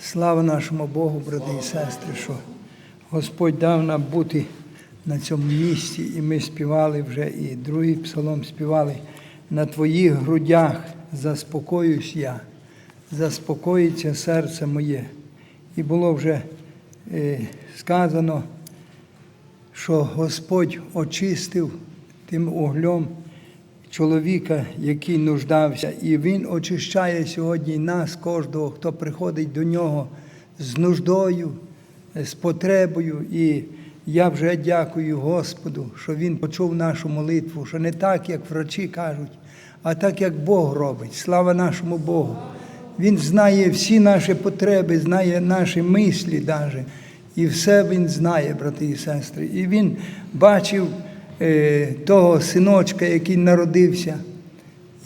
Слава нашому Богу, брати і сестри, що Господь дав нам бути на цьому місці, і ми співали вже, і другий псалом співали. На твоїх грудях заспокоюсь я, заспокоїться серце моє. І було вже е, сказано, що Господь очистив тим углем чоловіка, який нуждався, і Він очищає сьогодні нас, кожного, хто приходить до нього з нуждою, з потребою. І я вже дякую Господу, що Він почув нашу молитву, що не так, як врачі кажуть, а так, як Бог робить. Слава нашому Богу. Він знає всі наші потреби, знає наші мислі навіть. І все він знає, брати і сестри. І він бачив того синочка, який народився.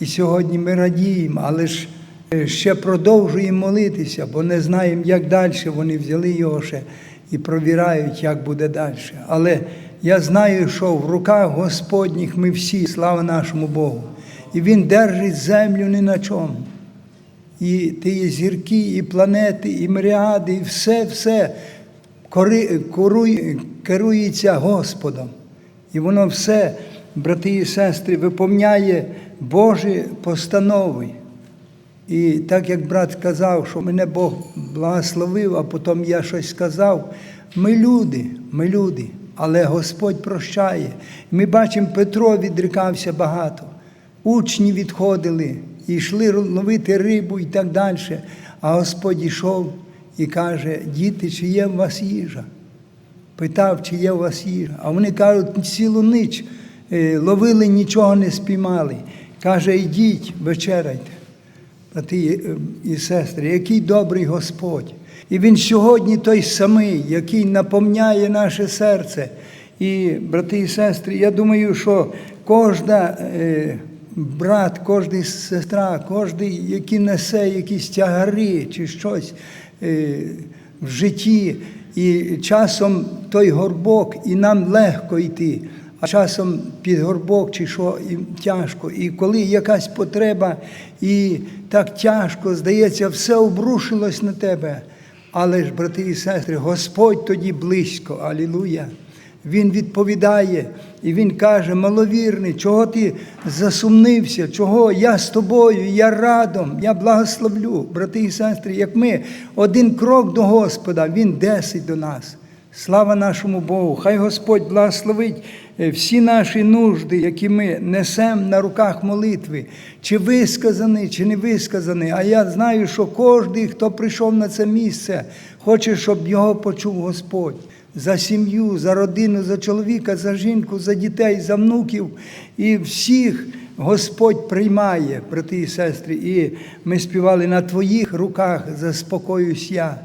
І сьогодні ми радіємо, але ж е, ще продовжуємо молитися, бо не знаємо, як далі. Вони взяли його ще і провірають, як буде далі. Але я знаю, що в руках Господніх ми всі, слава нашому Богу. І Він держить землю ні на чому. І ті зірки, і планети, і міріади, і все, все керується Господом. І воно все, брати і сестри, виповняє Божі постанови. І так як брат сказав, що мене Бог благословив, а потім я щось сказав. Ми люди, ми люди, але Господь прощає. Ми бачимо, Петро відрікався багато, учні відходили, і йшли ловити рибу і так далі. А Господь йшов і каже: діти, чи є в вас їжа? Питав, чи є у вас їжа. А вони кажуть, цілу ніч е, ловили, нічого не спіймали. Каже, йдіть, вечеряйте. Брати і сестри, який добрий Господь. І Він сьогодні той самий, який наповняє наше серце. І, брати і сестри, я думаю, що кожна е, брат, кожна сестра, кожен, який несе якісь тягари чи щось е, в житті, і часом той горбок, і нам легко йти. А часом під горбок чи що і тяжко. І коли якась потреба, і так тяжко, здається, все обрушилось на тебе. Але ж, брати і сестри, Господь тоді близько, алілуя. Він відповідає, і Він каже, маловірний, чого ти засумнився, чого я з тобою, я радом, я благословлю, брати і сестри, як ми один крок до Господа, Він десять до нас. Слава нашому Богу! Хай Господь благословить е, всі наші нужди, які ми несемо на руках молитви, чи висказані, чи не висказані. А я знаю, що кожен, хто прийшов на це місце, хоче, щоб його почув Господь. За сім'ю, за родину, за чоловіка, за жінку, за дітей, за внуків. І всіх Господь приймає, брати і сестри. І ми співали на твоїх руках заспокоюсь я.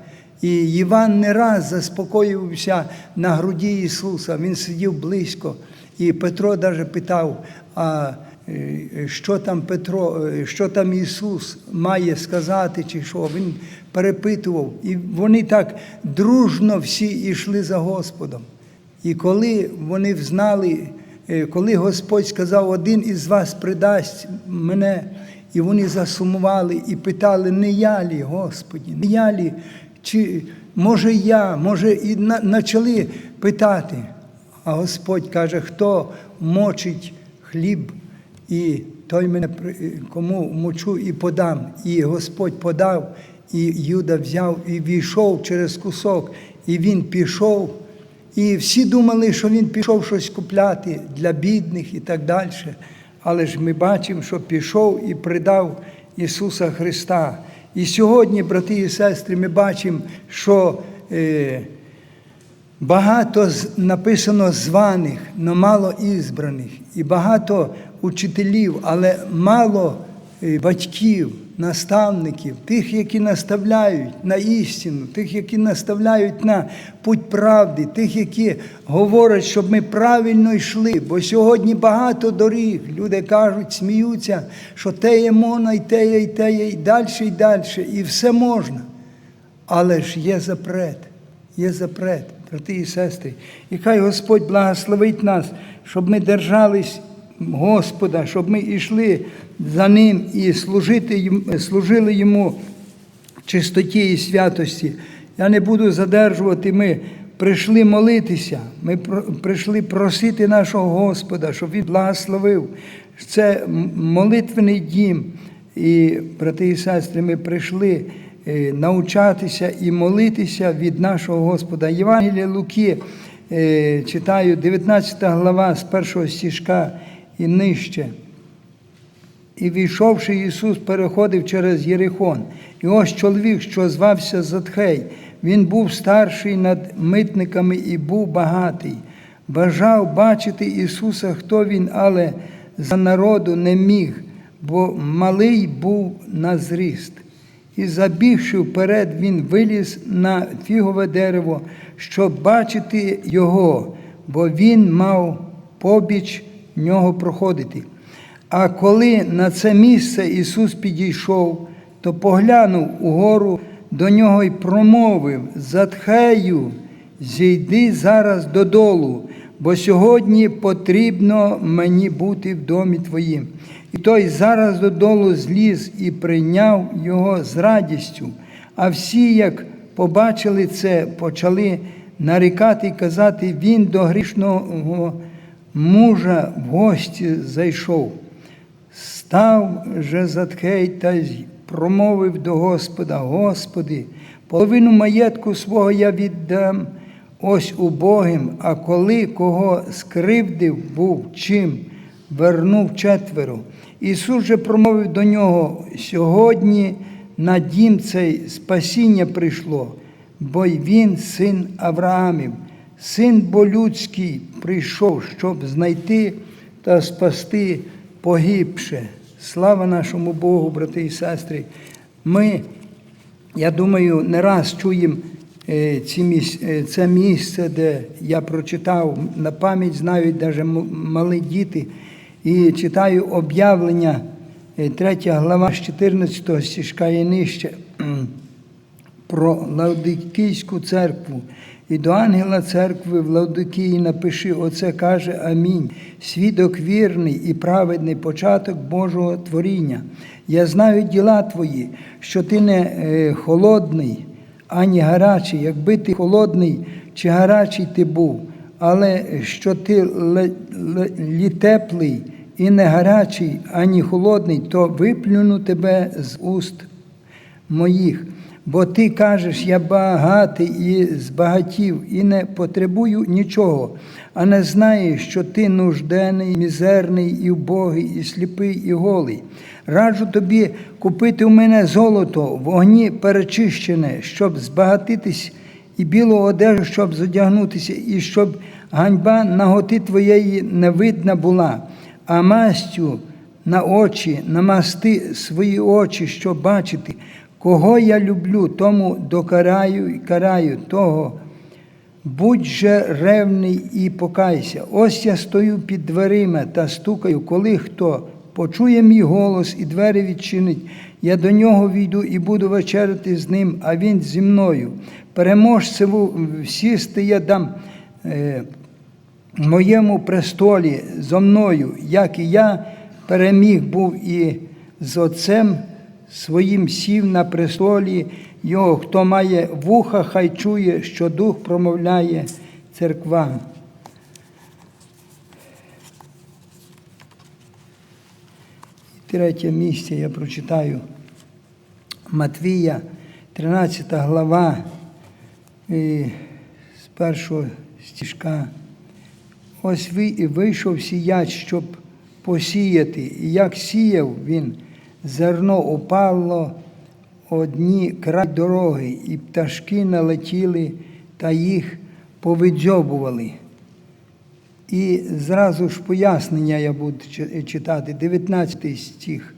І Іван не раз заспокоювався на груді Ісуса, він сидів близько. І Петро навіть питав, а що там Петро, е, що там Ісус має сказати, чи що. Він перепитував. І вони так дружно всі йшли за Господом. І коли вони взнали, е, коли Господь сказав, один із вас придасть мене, і вони засумували і питали, не я лі, Господі, не я лі, чи може я, може, і почали питати. А Господь каже, хто мочить хліб, і той мене кому мочу і подам. І Господь подав, і Юда взяв і війшов через кусок, і він пішов. І всі думали, що він пішов щось купляти для бідних і так далі. Але ж ми бачимо, що пішов і придав Ісуса Христа. І сьогодні, брати і сестри, ми бачимо, що е, багато написано званих, але мало ізбраних, і багато учителів, але мало е, батьків, наставників, тих, які наставляють на істину, тих, які наставляють на путь правди, тих, які говорять, щоб ми правильно йшли. Бо сьогодні багато доріг. Люди кажуть, сміються, що те є мона, і те є, і те є, і далі, і далі, і все можна. Але ж є запрет, є запрет, брати і сестри. І хай Господь благословить нас, щоб ми держались Господа, щоб ми йшли за Ним і служити, служили Йому чистоті і святості. Я не буду задержувати. Ми прийшли молитися, ми прийшли просити нашого Господа, щоб Він благословив. Це молитвений дім. І, брати і сестри, ми прийшли е, навчатися і молитися від нашого Господа. Євангелія Луки е, читаю 19 глава з першого стіжка і нижче. І війшовши, Ісус переходив через Єрихон. І ось чоловік, що звався Затхей, він був старший над митниками і був багатий. Бажав бачити Ісуса, хто він, але за народу не міг, бо малий був на зріст. І забігши вперед, він виліз на фігове дерево, щоб бачити його, бо він мав побіч нього проходити. А коли на це місце Ісус підійшов, то поглянув угору до нього й промовив: Затхею, зійди зараз додолу, бо сьогодні потрібно мені бути в домі твоїм. І той зараз додолу зліз і прийняв його з радістю. А всі, як побачили це, почали нарікати і казати, він до грішного мужа в гості зайшов. Став же Заткей та промовив до Господа: Господи, половину маєтку свого я віддам ось убогим, а коли кого скривдив був чим, вернув четверо. Ісус же промовив до нього: сьогодні на дім цей спасіння прийшло, бо й він син Авраамів, син Болюдський прийшов, щоб знайти та спасти погибше. Слава нашому Богу, брати і сестри. Ми, я думаю, не раз чуємо е, е, це місце, де я прочитав, на пам'ять знають навіть м- малі діти. І читаю об'явлення, 3 глава з 14 стишка і нижче про Лаодикійську церкву. І до ангела церкви в Лаодикії напиши, оце каже Амінь. Свідок вірний і праведний початок Божого творіння. Я знаю діла твої, що ти не е, холодний, ані гарячий. Якби ти холодний чи гарячий ти був, але що ти ле- ле- теплий і не гарячий, ані холодний, то виплюну тебе з уст моїх. Бо ти кажеш, я багатий і збагатів, і не потребую нічого, а не знаєш, що ти нужденний, мізерний, і вбогий, і сліпий, і голий. Раджу тобі купити у мене золото вогні перечищене, щоб збагатитись, і білу одежу, щоб зодягнутися, і щоб ганьба наготи твоєї не видна була, а мастю на очі, намасти свої очі, щоб бачити. Кого я люблю, тому докараю і караю того. Будь же ревний і покайся. Ось я стою під дверима та стукаю, коли хто почує мій голос і двері відчинить, я до нього війду і буду вечеряти з ним, а він зі мною. Переможцеву сісти я дам е, моєму престолі зо мною, як і я переміг був і з Отцем своїм сів на престолі його, хто має вуха, хай чує, що Дух промовляє церквам. Третє місце я прочитаю Матвія, 13 глава і з першого стіжка. Ось ви і вийшов сіяч, щоб посіяти. І як сіяв він, зерно упало одні край дороги, і пташки налетіли та їх повидзьобували. І зразу ж пояснення я буду читати, 19 стих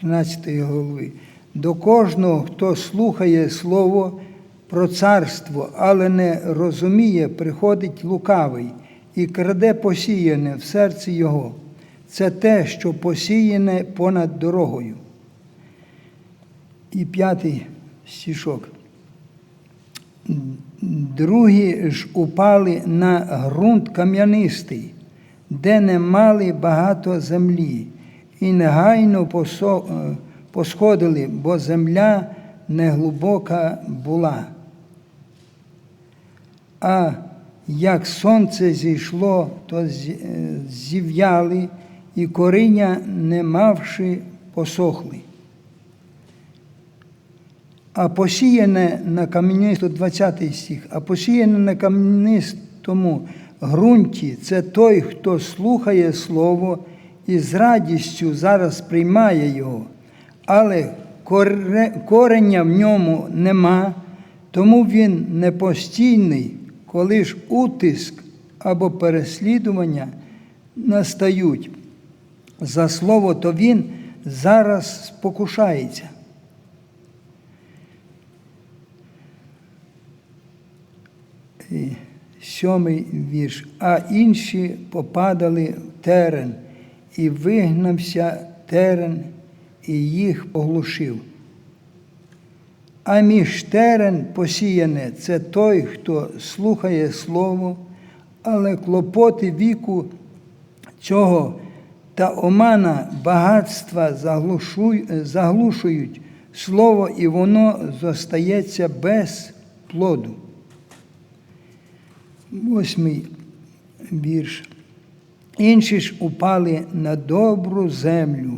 13 голови. До кожного, хто слухає слово про царство, але не розуміє, приходить лукавий і краде посіяне в серці його. Це те, що посіяне понад дорогою. І п'ятий стішок. Другі ж упали на ґрунт кам'янистий, де не мали багато землі, і негайно е, посходили, бо земля неглибока була. А як сонце зійшло, то е, зів'яли, і коріння, не мавши, посохли. А посіяне на кам'янисту, 20 стих, а посіяне на кам'янистому ґрунті це той, хто слухає Слово і з радістю зараз приймає його, але коре- кореня в ньому нема, тому він непостійний, коли ж утиск або переслідування настають за слово, то він зараз спокушається. Сьомий вірш. А інші попадали в терен, і вигнався терен, і їх поглушив. А між терен посіяне це той, хто слухає слово, але клопоти віку цього та омана багатства заглушують слово, і воно зостається без плоду. Восьмий вірш. Інші ж упали на добру землю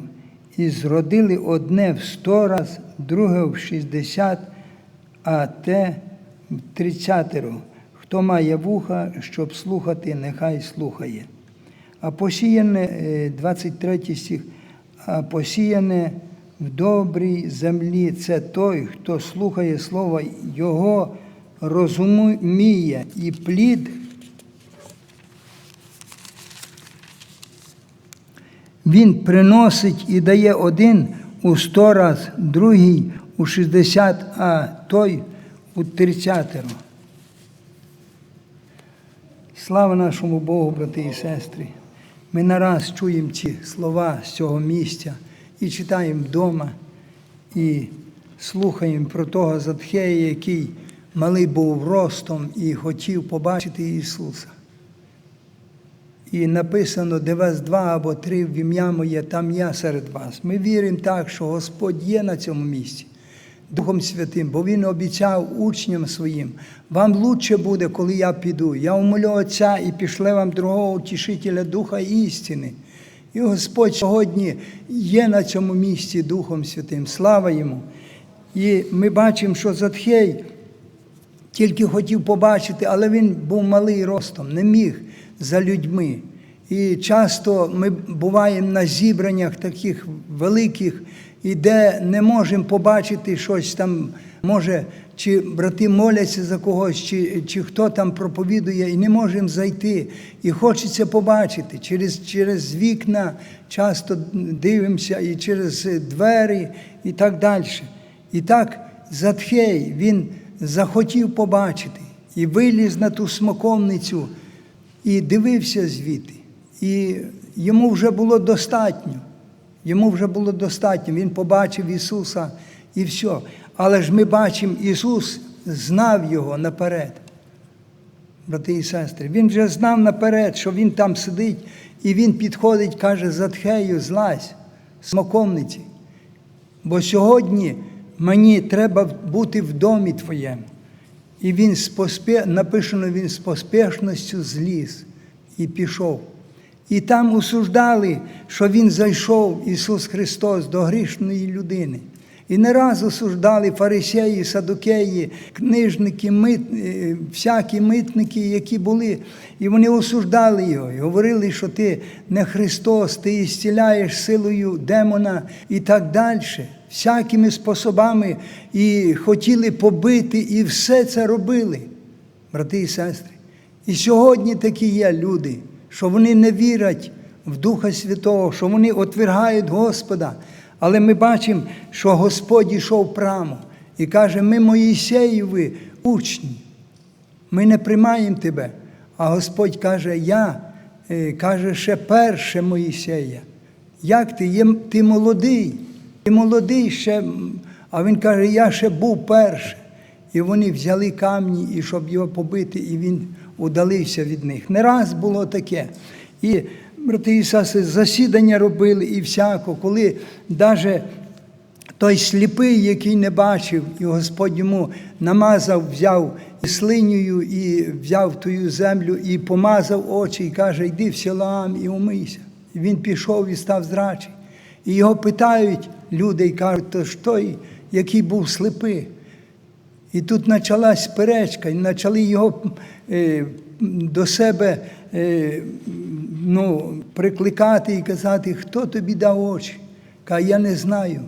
і зродили одне в сто раз, друге в шістдесят, а те в тридцятеро. Хто має вуха, щоб слухати, нехай слухає. А посіяне, е, 23 стих, а посіяне в добрій землі це той, хто слухає слово Його, розуміє і плід. Він приносить і дає один у сто раз, другий у шістдесят, а той у тридцятеро. Слава нашому Богу, брати і сестри. Ми нараз чуємо ці слова з цього місця і читаємо вдома, і слухаємо про того Затхея, який малий був ростом і хотів побачити Ісуса. І написано, де вас два або три в ім'я моє, там я серед вас. Ми віримо так, що Господь є на цьому місці, Духом Святим, бо Він обіцяв учням своїм, вам лучше буде, коли я піду. Я умолю Отця і пішле вам другого утішителя Духа істини. І Господь сьогодні є на цьому місці Духом Святим. Слава йому! І ми бачимо, що Затхей тільки хотів побачити, але він був малий ростом, не міг за людьми. І часто ми буваємо на зібраннях таких великих, і де не можемо побачити щось там, може, чи брати моляться за когось, чи, чи хто там проповідує, і не можемо зайти. І хочеться побачити через, через вікна, часто дивимося, і через двері, і так далі. І так Затхей, він захотів побачити і виліз на ту смоковницю і дивився звідти. І йому вже було достатньо. Йому вже було достатньо. Він побачив Ісуса і все. Але ж ми бачимо, Ісус знав його наперед. Брати і сестри, він вже знав наперед, що він там сидить, і він підходить, каже, Затхею, злазь, смоковниці. Бо сьогодні мені треба бути в домі твоєму. І він з поспе... написано, він з поспішністю зліз і пішов. І там осуждали, що він зайшов, Ісус Христос, до грішної людини. І не раз осуждали фарисеї, садукеї, книжники, мит... е, всякі митники, які були. І вони осуждали його і говорили, що ти не Христос, ти ісціляєш силою демона і так далі. Всякими способами і хотіли побити, і все це робили, брати і сестри. І сьогодні такі є люди, що вони не вірять в Духа Святого, що вони отвергають Господа. Але ми бачимо, що Господь йшов прямо і каже: ми Моїсеєві учні, ми не приймаємо тебе. А Господь каже, я е, каже, ще перше Моїсея. Як ти? Ти молодий, ти молодий ще. А він каже, я ще був перше. І вони взяли камні, і щоб його побити, і він удалився від них. Не раз було таке. І брати і сестри, засідання робили і всяко, коли навіть той сліпий, який не бачив, і Господь йому намазав, взяв слинею і взяв тую землю і помазав очі, і каже, йди в Сілаам і умийся. І він пішов і став зрачий. І його питають люди і кажуть, то ж той, який був сліпий. І тут почалась сперечка, і почали його е, до себе е, ну, прикликати і казати, хто тобі дав очі. Каже, я не знаю.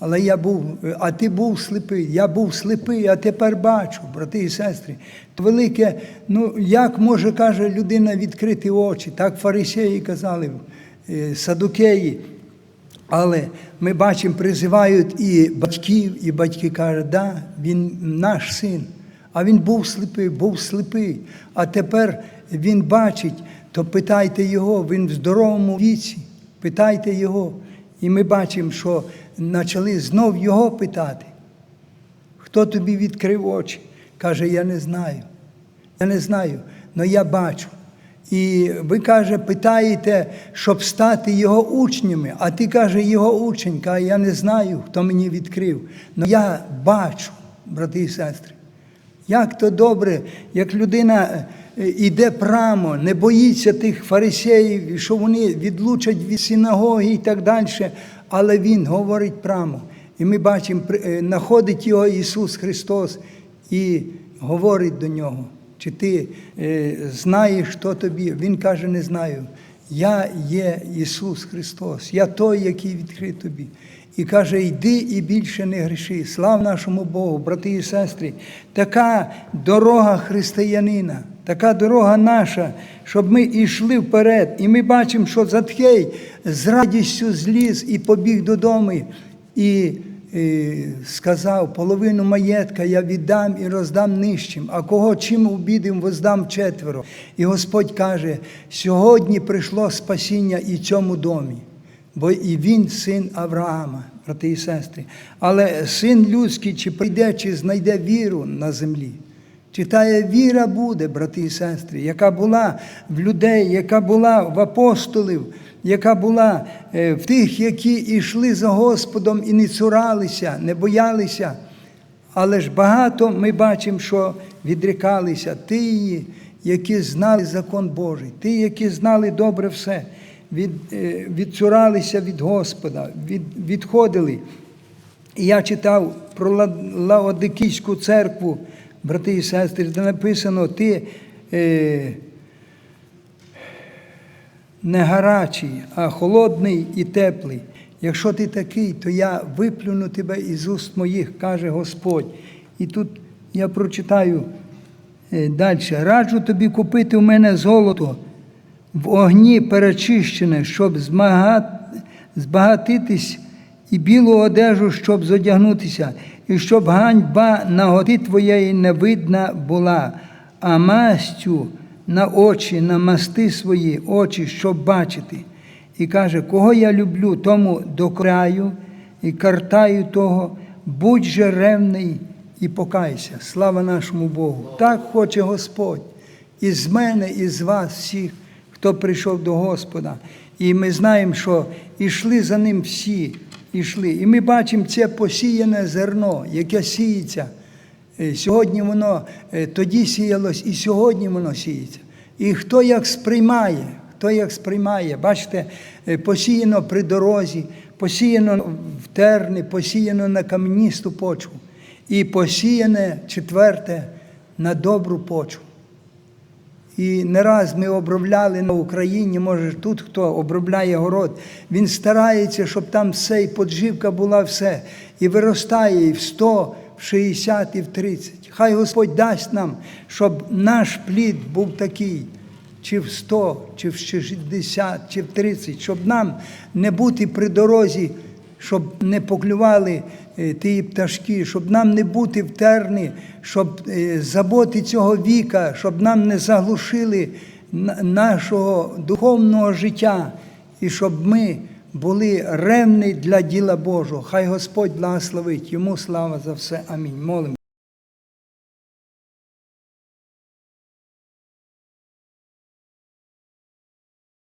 Але я був, а ти був сліпий, я був сліпий, а тепер бачу, брати і сестри. Велике, ну як може, каже людина, відкрити очі? Так фарисеї казали, е, садукеї. Але ми бачимо, призивають і батьків, і батьки кажуть, да, він наш син. А він був сліпий, був сліпий. А тепер він бачить, то питайте його, він в здоровому віці, питайте його. І ми бачимо, що почали знов його питати. Хто тобі відкрив очі? Каже, я не знаю. Я не знаю, але я бачу. І ви, каже, питаєте, щоб стати його учнями, а ти каже, його учень, каже, я не знаю, хто мені відкрив. Але я бачу, брати і сестри. Як то добре, як людина йде прямо, не боїться тих фарисеїв, що вони відлучать від синагоги і так далі, але Він говорить прямо. І ми бачимо, знаходить його Ісус Христос і говорить до нього. Чи ти е, знаєш, хто тобі? Він каже, не знаю. Я є Ісус Христос, я той, який відкрив тобі. І каже, йди і більше не гріши. Слава нашому Богу, брати і сестри, така дорога християнина, така дорога наша, щоб ми йшли вперед. І ми бачимо, що Затхей з радістю зліз і побіг додому. І сказав, половину маєтка я віддам і роздам нижчим, а кого чим обідим, воздам четверо. І Господь каже: сьогодні прийшло спасіння і цьому домі, бо і він син Авраама, брати і сестри. Але син людський, чи прийде, чи знайде віру на землі. Чи тая віра буде, брати і сестри, яка була в людей, яка була в апостолів, яка була в тих, які йшли за Господом і не цуралися, не боялися. Але ж багато ми бачимо, що відрікалися ті, які знали закон Божий, ті, які знали добре все, від, відцуралися від Господа, від, відходили. І я читав про Лаодикійську церкву, брати і сестри, де написано, ти. Е, не гарячий, а холодний і теплий. Якщо ти такий, то я виплюну тебе із уст моїх, каже Господь. І тут я прочитаю далі. Раджу тобі купити у мене золото в огні перечищене, щоб збагатитись, і білу одежу, щоб зодягнутися, і щоб ганьба наготи твоєї не видна була, а мастю на очі, на масти свої очі, щоб бачити. І каже, кого я люблю, тому докраю і картаю того, будь же ревний і покайся. Слава нашому Богу! Так хоче Господь і з мене, і з вас всіх, хто прийшов до Господа. І ми знаємо, що йшли за ним всі, йшли. І ми бачимо це посіяне зерно, яке сіється. Сьогодні воно тоді сіялось, і сьогодні воно сіється. І хто як сприймає, хто як сприймає, бачите, посіяно при дорозі, посіяно в терни, посіяно на кам'яністу почву. І посіяне четверте на добру почву. І не раз ми обробляли на Україні, може тут хто обробляє город, він старається, щоб там все, і подживка була все, і виростає і в 100, в 60 і в 30. Хай Господь дасть нам, щоб наш плід був такий, чи в 100, чи в 60, чи в 30, щоб нам не бути при дорозі, щоб не поклювали ті пташки, щоб нам не бути в терні, щоб заботи цього віка, щоб нам не заглушили нашого духовного життя, і щоб ми були ревні для діла Божого. Хай Господь благословить. Йому слава за все. Амінь. Молимо.